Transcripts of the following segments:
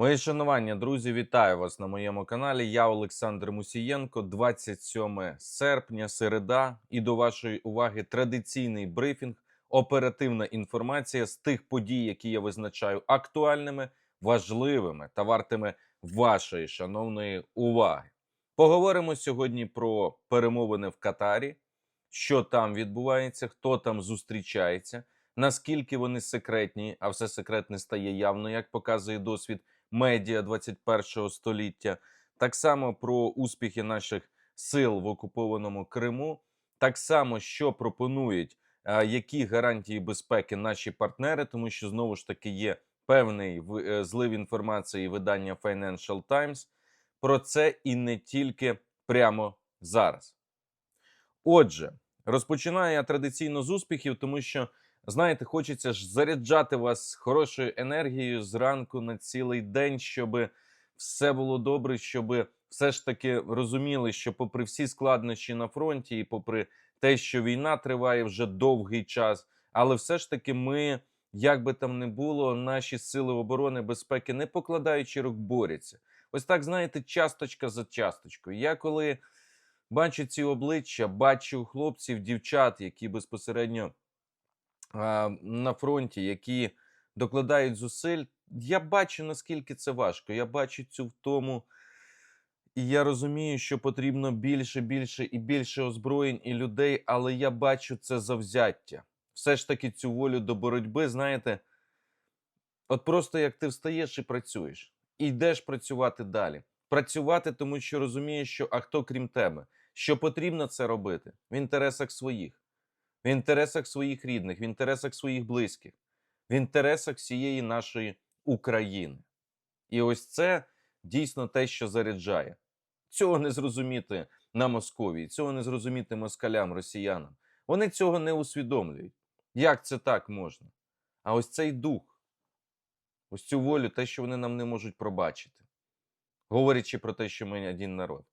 Мої шанування, друзі, вітаю вас на моєму каналі. Я Олександр Мусієнко, 27 серпня, середа. І до вашої уваги традиційний брифінг, оперативна інформація з тих подій, які я визначаю актуальними, важливими та вартими вашої шановної уваги. Поговоримо сьогодні про перемовини в Катарі, що там відбувається, хто там зустрічається, наскільки вони секретні, а все секретне стає явно, як показує досвід медіа 21 століття, так само про успіхи наших сил в окупованому Криму, так само, що пропонують, а, які гарантії безпеки наші партнери, тому що знову ж таки є певний е, злив інформації видання Financial Times. Про це і не тільки прямо зараз. Отже, розпочинаю я традиційно з успіхів, тому що знаєте, хочеться ж заряджати вас хорошою енергією зранку на цілий день, щоб все було добре, щоб все ж таки розуміли, що, попри всі складнощі на фронті, і попри те, що війна триває вже довгий час, але все ж таки ми, як би там не було, наші сили оборони безпеки, не покладаючи рук, борються. Ось так, знаєте, часточка за часточкою. Я коли бачу ці обличчя, бачу хлопців, дівчат, які безпосередньо на фронті, які докладають зусиль. Я бачу, наскільки це важко. Я бачу цю втому, і я розумію, що потрібно більше, більше і більше озброєнь і людей, але я бачу це завзяття. Все ж таки, цю волю до боротьби, знаєте, от просто як ти встаєш і працюєш, і йдеш працювати далі. Працювати, тому що розумієш, що а хто крім тебе, що потрібно це робити в інтересах своїх в інтересах своїх рідних, в інтересах своїх близьких, в інтересах всієї нашої України. І ось це дійсно те, що заряджає. Цього не зрозуміти на Московії, цього не зрозуміти москалям, росіянам. Вони цього не усвідомлюють. Як це так можна? А ось цей дух, ось цю волю, те, що вони нам не можуть пробачити, говорячи про те, що ми один народ,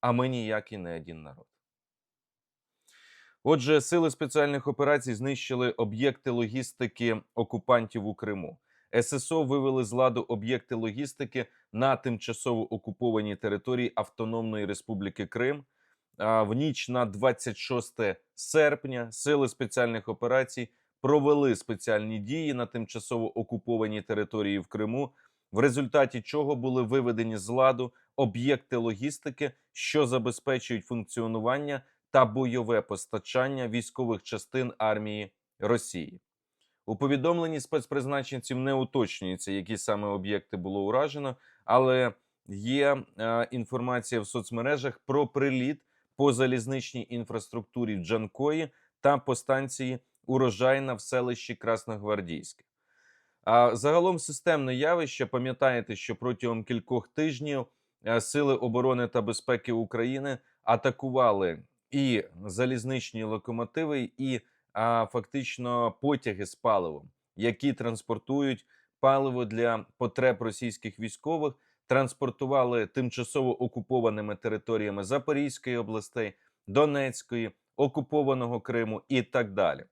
а ми ніякий не один народ. Отже, сили спеціальних операцій знищили об'єкти логістики окупантів у Криму. ССО вивели з ладу об'єкти логістики на тимчасово окупованій території Автономної Республіки Крим. В ніч на 26 серпня сили спеціальних операцій провели спеціальні дії на тимчасово окупованій території в Криму, в результаті чого були виведені з ладу об'єкти логістики, що забезпечують функціонування та бойове постачання військових частин армії Росії. У повідомленні спецпризначенців не уточнюється, які саме об'єкти було уражено, але є е, інформація в соцмережах про приліт по залізничній інфраструктурі в Джанкої та по станції Урожайна в селищі Красногвардійське. А загалом системне явище. Пам'ятаєте, що протягом кількох тижнів е, сили оборони та безпеки України атакували і залізничні локомотиви, і а, фактично потяги з паливом, які транспортують паливо для потреб російських військових, транспортували тимчасово окупованими територіями Запорізької областей, Донецької, окупованого Криму і так далі.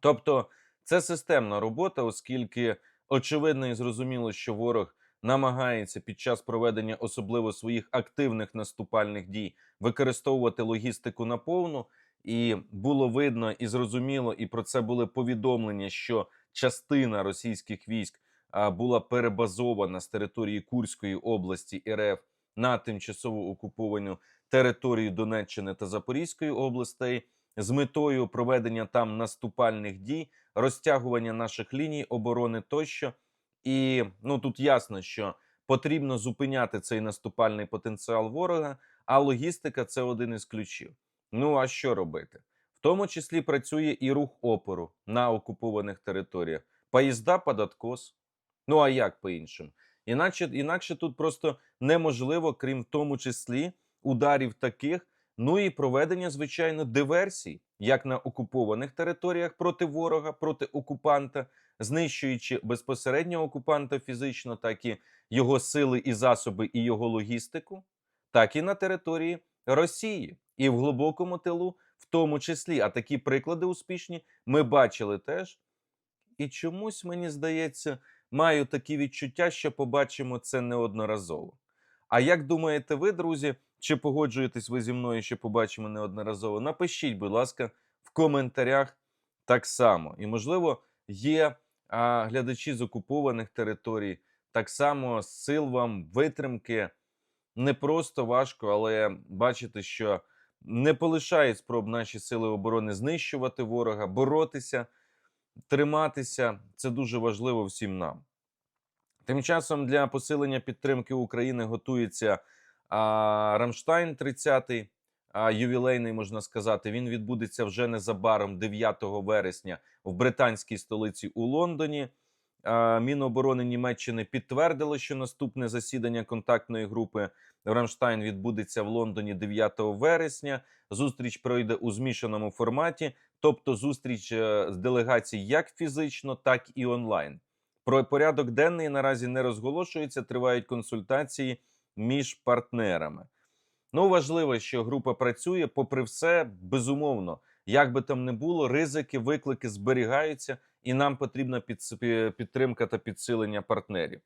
Тобто, це системна робота, оскільки очевидно і зрозуміло, що ворог намагається під час проведення особливо своїх активних наступальних дій використовувати логістику наповну. І було видно і зрозуміло, і про це були повідомлення, що частина російських військ була перебазована з території Курської області РФ на тимчасово окуповану територію Донеччини та Запорізької областей з метою проведення там наступальних дій, розтягування наших ліній оборони тощо. І ну тут ясно, що потрібно зупиняти цей наступальний потенціал ворога, а логістика це один із ключів. Ну а що робити? В тому числі працює і рух опору на окупованих територіях. Поїзда під откос. Ну а як по-іншому? Іначе, інакше тут просто неможливо, крім в тому числі ударів таких, ну і проведення, звичайно, диверсій, як на окупованих територіях проти ворога, проти окупанта, знищуючи безпосередньо окупанта фізично, так і його сили і засоби, і його логістику, так і на території Росії, і в глибокому тилу, в тому числі. А такі приклади успішні ми бачили теж. І чомусь мені здається, маю такі відчуття, що побачимо це неодноразово. А як думаєте ви, друзі, чи погоджуєтесь ви зі мною, що побачимо неодноразово? Напишіть, будь ласка, в коментарях так само. І, можливо, є а, глядачі з окупованих територій, так само сил вам витримки. Не просто важко, але бачите, що не полишають спроб наші сили оборони знищувати ворога, боротися, триматися. Це дуже важливо всім нам. Тим часом для посилення підтримки України готується а, Рамштайн 30-й, а, ювілейний, можна сказати. Він відбудеться вже незабаром 9 вересня в британській столиці у Лондоні. Міноборони Німеччини підтвердило, що наступне засідання контактної групи Рамштайн відбудеться в Лондоні 9 вересня. Зустріч пройде у змішаному форматі, тобто зустріч е, з делегацій як фізично, так і онлайн. Про порядок денний наразі не розголошується, тривають консультації між партнерами. Ну, важливо, що група працює, попри все, безумовно, як би там не було, ризики, виклики зберігаються, і нам потрібна підтримка та підсилення партнерів.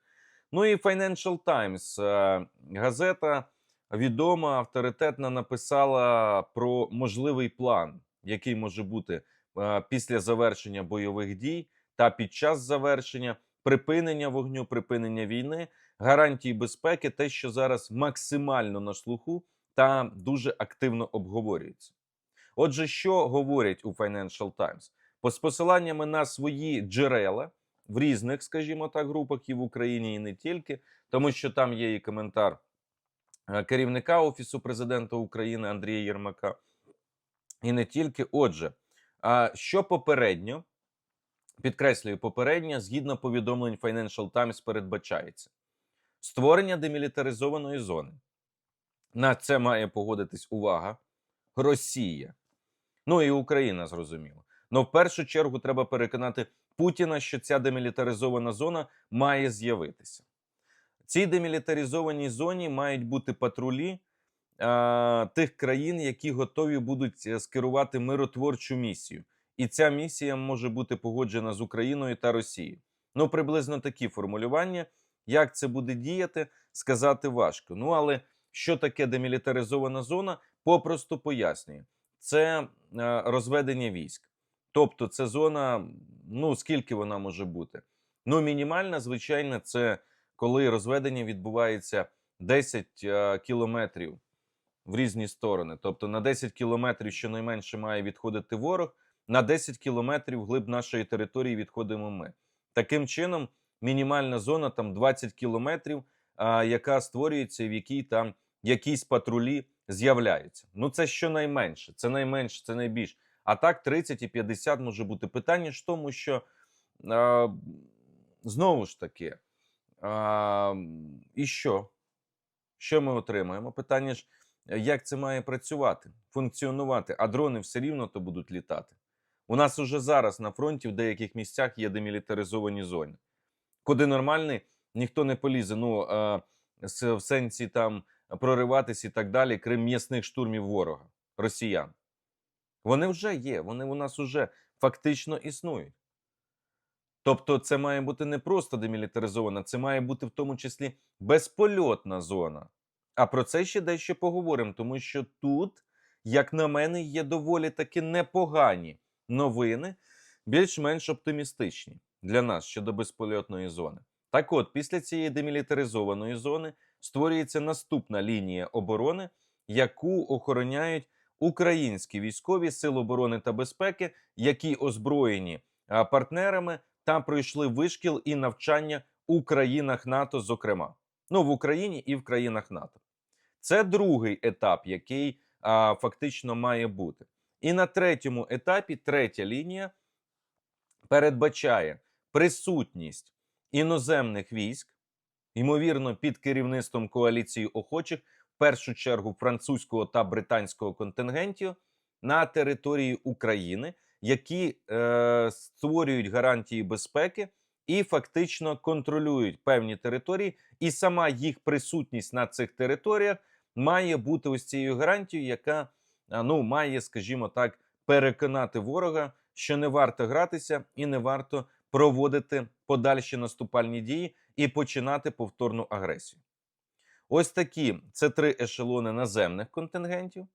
Ну і Financial Times, е, газета відома, авторитетна, написала про можливий план, який може бути е, після завершення бойових дій та під час завершення припинення вогню, припинення війни, гарантії безпеки, те, що зараз максимально на слуху та дуже активно обговорюється. Отже, що говорять у Financial Times? З посиланнями на свої джерела в різних, скажімо так, групах і в Україні, і не тільки, тому що там є і коментар е, керівника Офісу президента України Андрія Єрмака, і не тільки. Отже, що попередньо, підкреслюю, попередньо, згідно повідомлень Financial Times, передбачається створення демілітаризованої зони. На це має погодитись увага. Росія. Ну і Україна, зрозуміло. Ну, в першу чергу треба переконати Путіна, що ця демілітаризована зона має з'явитися. Цій демілітаризованій зоні мають бути патрулі а, тих країн, які готові будуть е, скерувати миротворчу місію. І ця місія може бути погоджена з Україною та Росією. Ну, приблизно такі формулювання. Як це буде діяти, сказати важко. Ну, але що таке демілітаризована зона? Попросту пояснюю. Це е, розведення військ. Тобто, це зона, ну скільки вона може бути? Ну, мінімальна, звичайно, це коли розведення відбувається 10 е, кілометрів в різні сторони. Тобто на 10 кілометрів щонайменше має відходити ворог, на 10 кілометрів глиб нашої території відходимо ми. Таким чином, мінімальна зона там 20 кілометрів, яка створюється, в якій там якісь патрулі з'являються. Ну це щонайменше, це найменше, це найбільше. А так 30 і 50 може бути. Питання ж в тому, що а, знову ж таки, а, і що? Що ми отримаємо? Питання ж, як це має працювати, функціонувати, а дрони все рівно то будуть літати. У нас уже зараз на фронті в деяких місцях є демілітаризовані зони, куди нормальний ніхто не полізе. Ну с- в сенсі там прориватись і так далі, крім м'ясних штурмів ворога, росіян. Вони вже є, вони у нас вже фактично існують. Тобто, це має бути не просто демілітаризована, це має бути в тому числі безпольотна зона. А про це ще дещо поговоримо, тому що тут, як на мене, є доволі таки непогані новини, більш-менш оптимістичні для нас щодо безпольотної зони. Так от, після цієї демілітаризованої зони створюється наступна лінія оборони, яку охороняють українські військові сили оборони та безпеки, які озброєні партнерами та пройшли вишкіл і навчання у країнах НАТО, зокрема, ну в Україні і в країнах НАТО. Це другий етап, який а, фактично має бути. І на третьому етапі третя лінія передбачає присутність іноземних військ, ймовірно, під керівництвом коаліції охочих, в першу чергу французького та британського контингентів на території України, які е, створюють гарантії безпеки і фактично контролюють певні території, і сама їх присутність на цих територіях має бути ось цією гарантією, яка ну має, скажімо так, переконати ворога, що не варто гратися і не варто проводити подальші наступальні дії і починати повторну агресію. Ось такі це три ешелони наземних контингентів.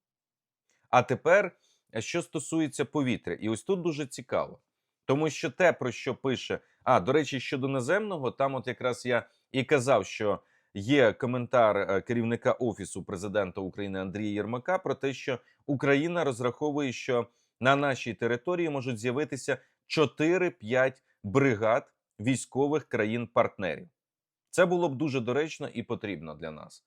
А тепер, е, що стосується повітря, і ось тут дуже цікаво, тому що те, про що пише, а до речі, щодо наземного, там, от якраз я і казав, що є коментар е, керівника офісу президента України Андрія Єрмака про те, що Україна розраховує, що на нашій території можуть з'явитися 4-5 бригад військових країн-партнерів. Це було б дуже доречно і потрібно для нас.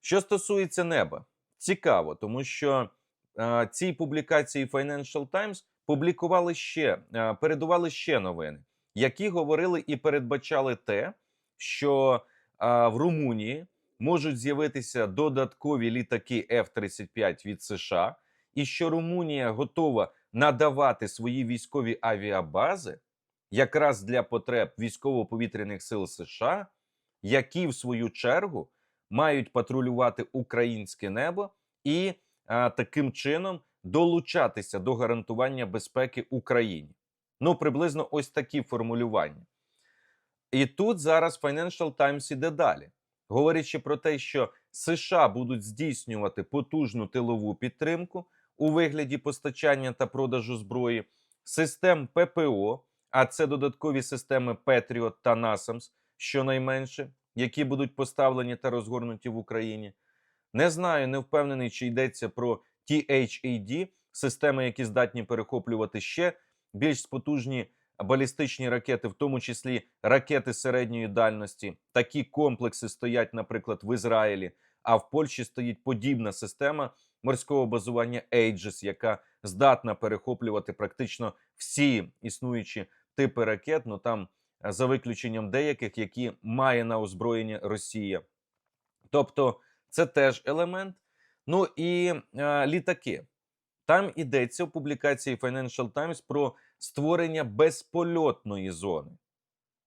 Що стосується неба, цікаво, тому що е, ці публікації Financial Times публікували ще, е, передували ще новини, які говорили і передбачали те, що е, в Румунії можуть з'явитися додаткові літаки F-35 від США, і що Румунія готова надавати свої військові авіабази якраз для потреб військово-повітряних сил США, які в свою чергу мають патрулювати українське небо і а, таким чином долучатися до гарантування безпеки Україні. Ну, приблизно ось такі формулювання. І тут зараз Financial Times іде далі, говорячи про те, що США будуть здійснювати потужну тилову підтримку у вигляді постачання та продажу зброї, систем ППО, а це додаткові системи Patriot та NASAMS, щонайменше, які будуть поставлені та розгорнуті в Україні. Не знаю, не впевнений, чи йдеться про THAD, системи, які здатні перехоплювати ще більш потужні балістичні ракети, в тому числі ракети середньої дальності. Такі комплекси стоять, наприклад, в Ізраїлі. А в Польщі стоїть подібна система морського базування Aegis, яка здатна перехоплювати практично всі існуючі типи ракет. Ну там е, за виключенням деяких, які має на озброєнні Росія. Тобто, це теж елемент. Ну і е, літаки. Там йдеться у публікації Financial Times про створення безпольотної зони.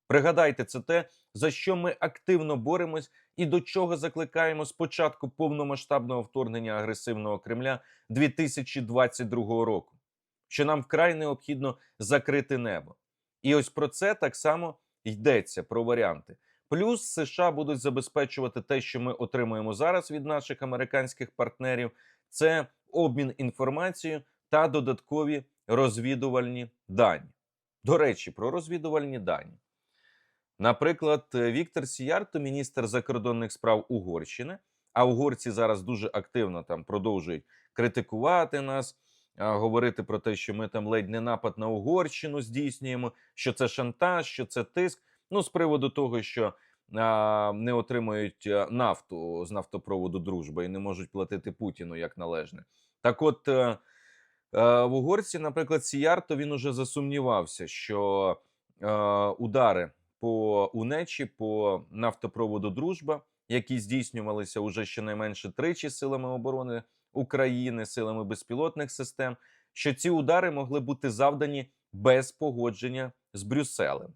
Пригадайте, це те, за що ми активно боремось і до чого закликаємо з початку повномасштабного вторгнення агресивного Кремля 2022 року, що нам вкрай необхідно закрити небо. І ось про це так само йдеться про варіанти. Плюс США будуть забезпечувати те, що ми отримуємо зараз від наших американських партнерів, це обмін інформацією та додаткові розвідувальні дані. До речі, про розвідувальні дані. Наприклад, Віктор Сіярто, міністр закордонних справ Угорщини, а угорці зараз дуже активно там продовжують критикувати нас, говорити про те, що ми там ледь не напад на Угорщину здійснюємо, що це шантаж, що це тиск. Ну, з приводу того, що а, не отримують нафту з нафтопроводу дружба і не можуть платити Путіну як належне. Так, от е, е, в Угорці, наприклад, Сіярто він уже засумнівався, що е, удари по унечі, по нафтопроводу Дружба, які здійснювалися уже щонайменше тричі силами оборони України, силами безпілотних систем, що ці удари могли бути завдані без погодження з Брюсселем.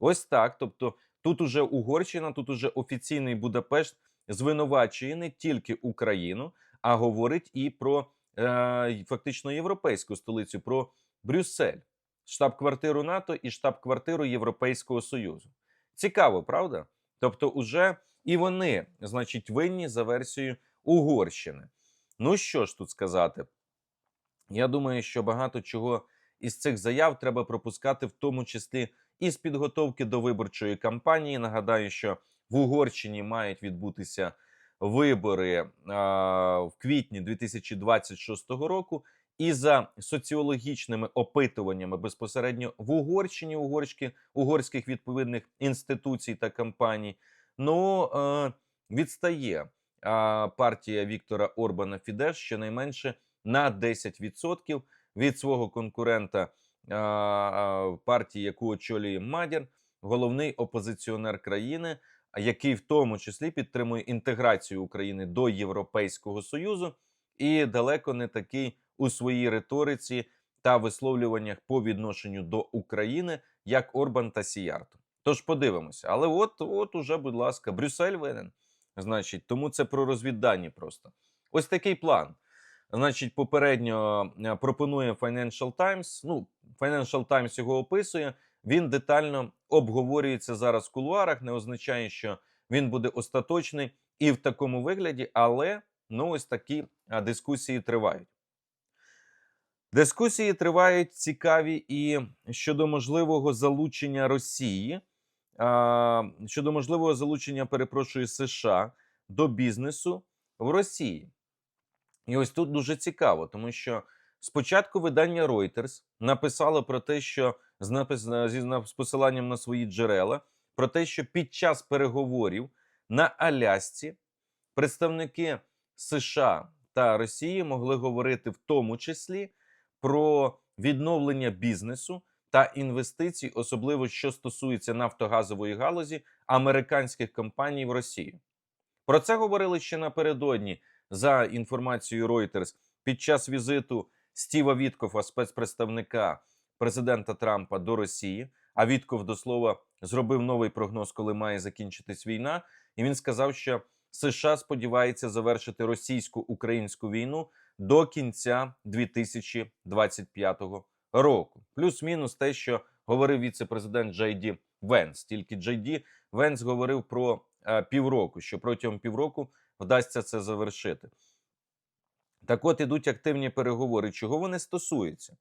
Ось так. Тобто, тут уже Угорщина, тут уже офіційний Будапешт звинувачує не тільки Україну, а говорить і про е, фактично європейську столицю, про Брюссель, штаб-квартиру НАТО і штаб-квартиру Європейського Союзу. Цікаво, правда? Тобто, уже і вони, значить, винні за версією Угорщини. Ну що ж тут сказати? Я думаю, що багато чого із цих заяв треба пропускати, в тому числі і з підготовки до виборчої кампанії. Нагадаю, що в Угорщині мають відбутися вибори а, в квітні 2026 року. І за соціологічними опитуваннями безпосередньо в Угорщині угорські, угорських відповідних інституцій та компаній, ну е, відстає партія Віктора Орбана Фідеш щонайменше на 10% від свого конкурента партії, яку очолює Мадір, головний опозиціонер країни, який в тому числі підтримує інтеграцію України до Європейського союзу, і далеко не такий у своїй риториці та висловлюваннях по відношенню до України, як Орбан та Сіярто. Тож подивимося, але от, от уже, будь ласка, Брюссель винен. Значить, тому це про розвіддані просто. Ось такий план. Значить, попередньо е, пропонує Financial Times. Ну, Financial Times його описує. він детально обговорюється зараз в кулуарах. Не означає, що він буде остаточний і в такому вигляді, але ну ось такі дискусії тривають. Дискусії тривають цікаві і щодо можливого залучення Росії, щодо можливого залучення, перепрошую, США до бізнесу в Росії. І ось тут дуже цікаво, тому що спочатку видання Reuters написало про те, що з, напис... з посиланням на свої джерела, про те, що під час переговорів на Алясці представники США та Росії могли говорити в тому числі про відновлення бізнесу та інвестицій, особливо що стосується нафтогазової галузі американських компаній в Росію. Про це говорили ще напередодні за інформацією Reuters під час візиту Стіва Віткофа, спецпредставника президента Трампа до Росії. А Вітков до слова зробив новий прогноз, коли має закінчитись війна. І він сказав, що США сподівається завершити російсько-українську війну до кінця 2025 року. Плюс-мінус те, що говорив віце-президент Джей Ді Венс. Тільки Джей Ді Венс говорив про е, півроку, що протягом півроку вдасться це завершити. Так от ідуть активні переговори. Чого вони стосуються?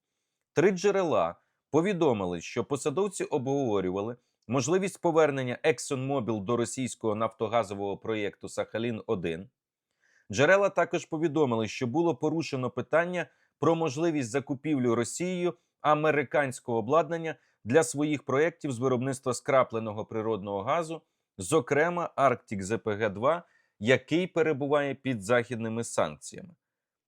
Три джерела повідомили, що посадовці обговорювали можливість повернення ExxonMobil до російського нафтогазового проєкту Сахалін 1 Джерела також повідомили, що було порушено питання про можливість закупівлі Росією американського обладнання для своїх проєктів з виробництва скрапленого природного газу, зокрема Arctic ZPG 2 який перебуває під західними санкціями.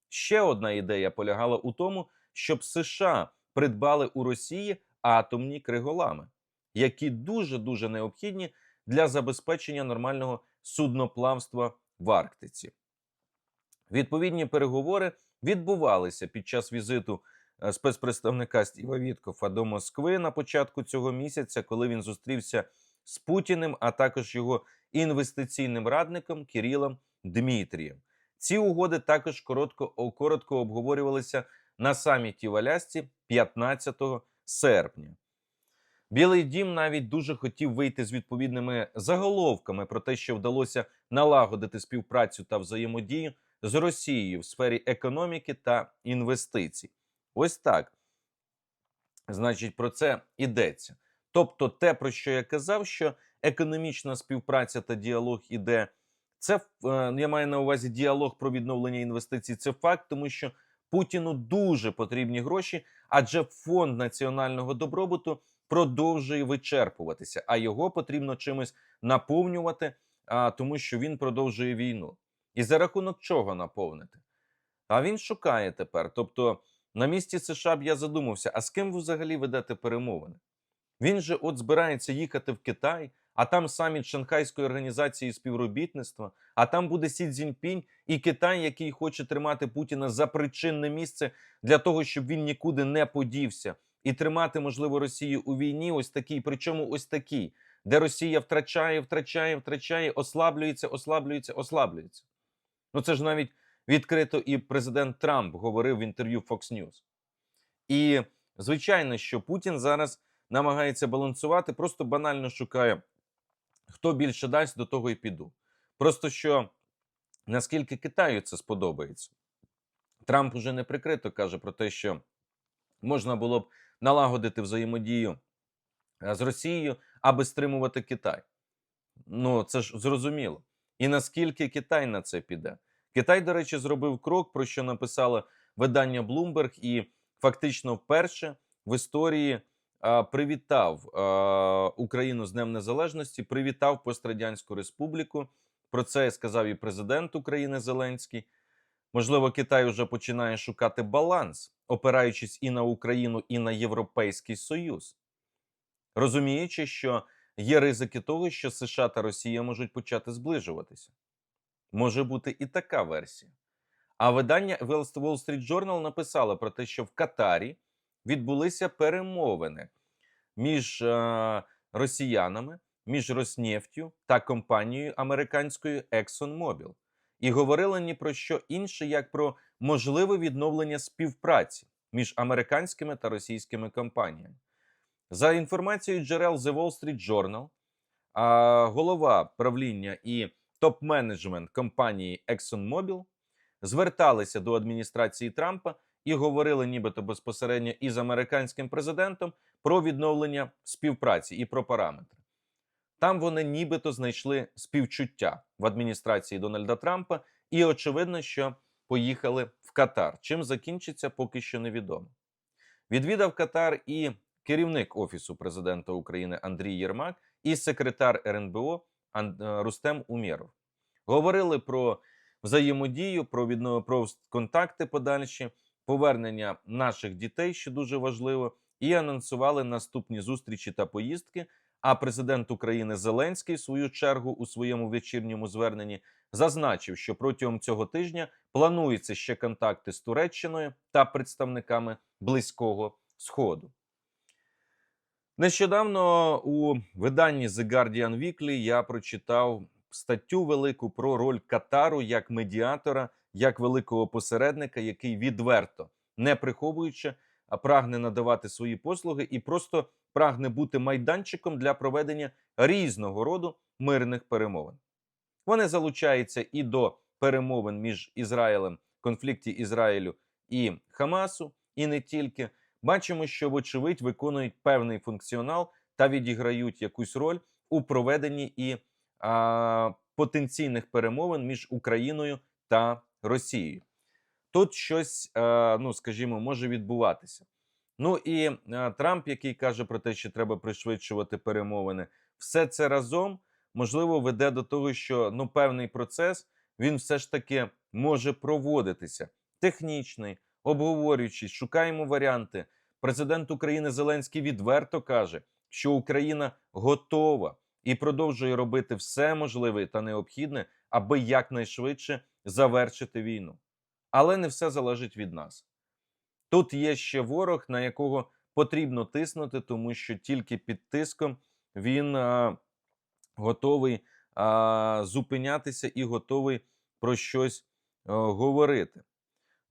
Ще одна ідея полягала у тому, щоб США придбали у Росії атомні криголами, які дуже дуже необхідні для забезпечення нормального судноплавства в Арктиці. Відповідні переговори відбувалися під час візиту е, спецпредставника Стіва Віткофа до Москви на початку цього місяця, коли він зустрівся з Путіним, а також його інвестиційним радником Кирилом Дмитрієм. Ці угоди також коротко, коротко обговорювалися на саміті в Алясці 15 серпня. Білий дім навіть дуже хотів вийти з відповідними заголовками про те, що вдалося налагодити співпрацю та взаємодію з Росією в сфері економіки та інвестицій. Ось так. Значить, про це йдеться. Тобто, те, про що я казав, що економічна співпраця та діалог іде. Це е, я маю на увазі діалог про відновлення інвестицій. Це факт, тому що Путіну дуже потрібні гроші, адже фонд національного добробуту продовжує вичерпуватися, а його потрібно чимось наповнювати, тому що він продовжує війну. І за рахунок чого наповнити? А він шукає тепер. Тобто, на місці США б я задумався, а з ким ви взагалі ведете перемовини? Він же от збирається їхати в Китай, а там саміт Шанхайської організації співробітництва, а там буде Сі Цзіньпінь і Китай, який хоче тримати Путіна за причинне місце для того, щоб він нікуди не подівся, і тримати, можливо, Росію у війні. Ось такий, причому ось такий, де Росія втрачає, втрачає, втрачає, ослаблюється, ослаблюється, ослаблюється. Ну це ж навіть відкрито і президент Трамп говорив в інтерв'ю Fox News. І звичайно, що Путін зараз намагається балансувати, просто банально шукає, хто більше дасть, до того і піду. Просто що наскільки Китаю це сподобається, Трамп уже не прикрито каже про те, що можна було б налагодити взаємодію е, з Росією, аби стримувати Китай. Ну це ж зрозуміло. І наскільки Китай на це піде? Китай, до речі, зробив крок, про що написало видання Bloomberg, і фактично вперше в історії привітав Україну з Днем Незалежності, привітав Пострадянську Республіку. Про це сказав і президент України Зеленський. Можливо, Китай вже починає шукати баланс, опираючись і на Україну, і на Європейський Союз, розуміючи, що є ризики того, що США та Росія можуть почати зближуватися. Може бути і така версія. А видання Wall Street Journal написало про те, що в Катарі відбулися перемовини між е, росіянами, між Роснефтю та компанією американською ExxonMobil. І говорили ні про що інше, як про можливе відновлення співпраці між американськими та російськими компаніями. За інформацією джерел The Wall Street Journal, голова правління і топ-менеджмент компанії ExxonMobil зверталися до адміністрації Трампа і говорили, нібито безпосередньо із американським президентом про відновлення співпраці і про параметри. Там вони нібито знайшли співчуття в адміністрації Дональда Трампа, і очевидно, що поїхали в Катар. Чим закінчиться, поки що невідомо. Відвідав Катар і керівник Офісу президента України Андрій Єрмак і секретар РНБО Рустем Умєров. Говорили про взаємодію, про відно... про контакти подальші, повернення наших дітей, що дуже важливо, і анонсували наступні зустрічі та поїздки. А президент України Зеленський, в свою чергу, у своєму вечірньому зверненні зазначив, що протягом цього тижня плануються ще контакти з Туреччиною та представниками Близького Сходу. Нещодавно у виданні The Guardian Weekly я прочитав статтю велику про роль Катару як медіатора, як великого посередника, який відверто, не приховуючи, а прагне надавати свої послуги і просто прагне бути майданчиком для проведення різного роду мирних перемовин. Вони залучаються і до перемовин між Ізраїлем, конфлікті Ізраїлю і Хамасу, і не тільки. Бачимо, що, вочевидь, виконують певний функціонал та відіграють якусь роль у проведенні і а, потенційних перемовин між Україною та Росією. Тут щось, а, ну скажімо, може відбуватися. Ну і а, Трамп, який каже про те, що треба пришвидшувати перемовини, все це разом можливо веде до того, що ну певний процес він все ж таки може проводитися технічний, обговорюючись, шукаємо варіанти. Президент України Зеленський відверто каже, що Україна готова і продовжує робити все можливе та необхідне, аби якнайшвидше завершити війну. Але не все залежить від нас. Тут є ще ворог, на якого потрібно тиснути, тому що тільки під тиском він а, готовий а, зупинятися і готовий про щось а, говорити.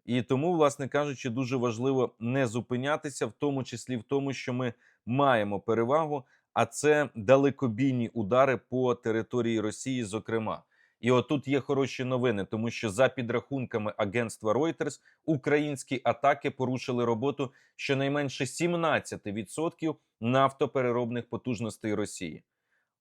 І тому, власне кажучи, дуже важливо не зупинятися, в тому числі в тому, що ми маємо перевагу, а це далекобійні удари по території Росії, зокрема. І отут є хороші новини, тому що за підрахунками агентства Reuters, українські атаки порушили роботу щонайменше 17% нафтопереробних потужностей Росії.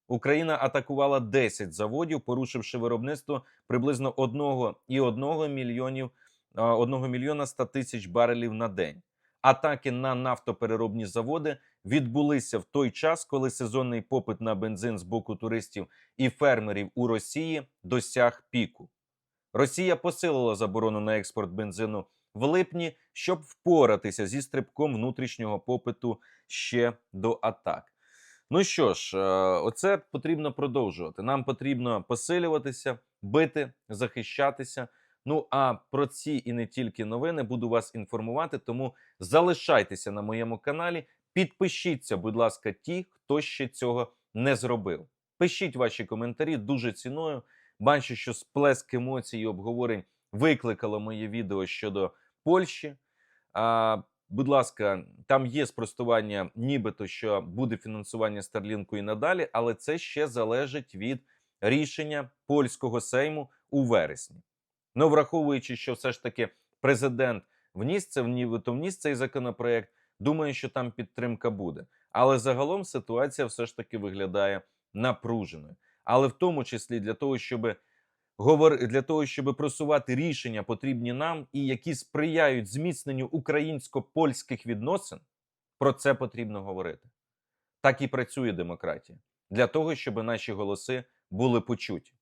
Україна атакувала 10 заводів, порушивши виробництво приблизно 1,1 мільйонів 1 мільйона 100 тисяч барелів на день. Атаки на нафтопереробні заводи відбулися в той час, коли сезонний попит на бензин з боку туристів і фермерів у Росії досяг піку. Росія посилила заборону на експорт бензину в липні, щоб впоратися зі стрибком внутрішнього попиту ще до атак. Ну що ж, е, оце потрібно продовжувати. Нам потрібно посилюватися, бити, захищатися. Ну а про ці і не тільки новини буду вас інформувати. Тому залишайтеся на моєму каналі. Підпишіться, будь ласка, ті, хто ще цього не зробив. Пишіть ваші коментарі, дуже ціную. Бачу, що сплеск емоцій і обговорень викликало моє відео щодо Польщі. А, Будь ласка, там є спростування, нібито що буде фінансування Старлінку і надалі, але це ще залежить від рішення польського сейму у вересні. Ну, враховуючи, що все ж таки президент вніс це нібито вніс цей законопроект, думаю, що там підтримка буде. Але загалом ситуація все ж таки виглядає напруженою. Але в тому числі для того, щоб говор... для того, щоб просувати рішення, потрібні нам і які сприяють зміцненню українсько-польських відносин, про це потрібно говорити. Так і працює демократія для того, щоб наші голоси були почуті.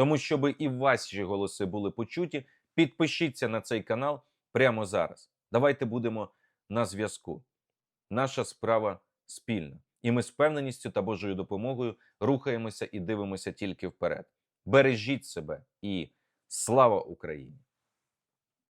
Тому, щоб і ваші голоси були почуті, підпишіться на цей канал прямо зараз. Давайте будемо на зв'язку. Наша справа спільна, і ми з впевненістю та Божою допомогою рухаємося і дивимося тільки вперед. Бережіть себе і слава Україні!